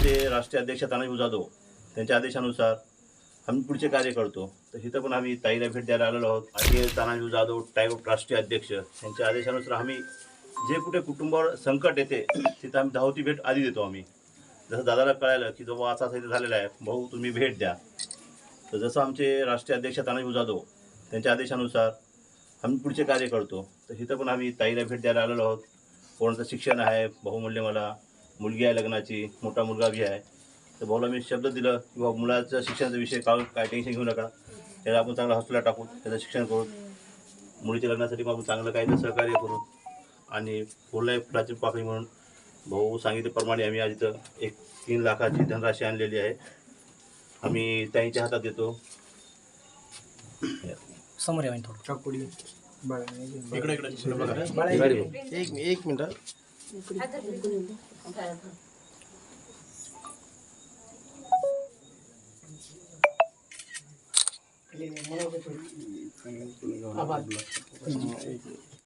आमचे राष्ट्रीय अध्यक्ष तानाजी जाधव त्यांच्या आदेशानुसार आम्ही पुढचे कार्य करतो. तर इथं पण आम्ही ताईला भेट द्यायला आलेलो आहोत. आणि तानाजी जाधव टाईप राष्ट्रीय अध्यक्ष यांच्या आदेशानुसार आम्ही जे कुठे कुटुंबावर संकट येते तिथं आम्ही धावती भेट आधी देतो आम्ही. जसं दादाला कळालं की जो असा इथे झालेला आहे भाऊ तुम्ही भेट द्या. तर जसं आमचे राष्ट्रीय अध्यक्ष तानाजी जाधव त्यांच्या आदेशानुसार आम्ही पुढचे कार्य करतो. तर इथं पण आम्ही ताईला भेट द्यायला आलेलो आहोत. कोणाचं शिक्षण आहे बहुमूल्य मला. मुलगी आहे लग्नाची मोठा मुलगा बी आहे. तर भाऊला मी शब्द दिलं की भाऊ मुलाचं शिक्षणाचा विषय काय काय टेन्शन घेऊ नका. त्याला आपण चांगलं हॉस्टेलला टाकू त्याचं शिक्षण करू मुलीच्या लग्नासाठी मग आपण चांगलं काही सहकार्य करू. आणि फुलं फुलाची पाकळी म्हणून भाऊ सांगितल्याप्रमाणे आम्ही आज इथं एक तीन लाखाची धनराशी आणलेली आहे. आम्ही त्यांच्या हातात देतो. समोर या थोडं. चकुडी इकडे इकडे. इकडे बघा. एक एक मिनिट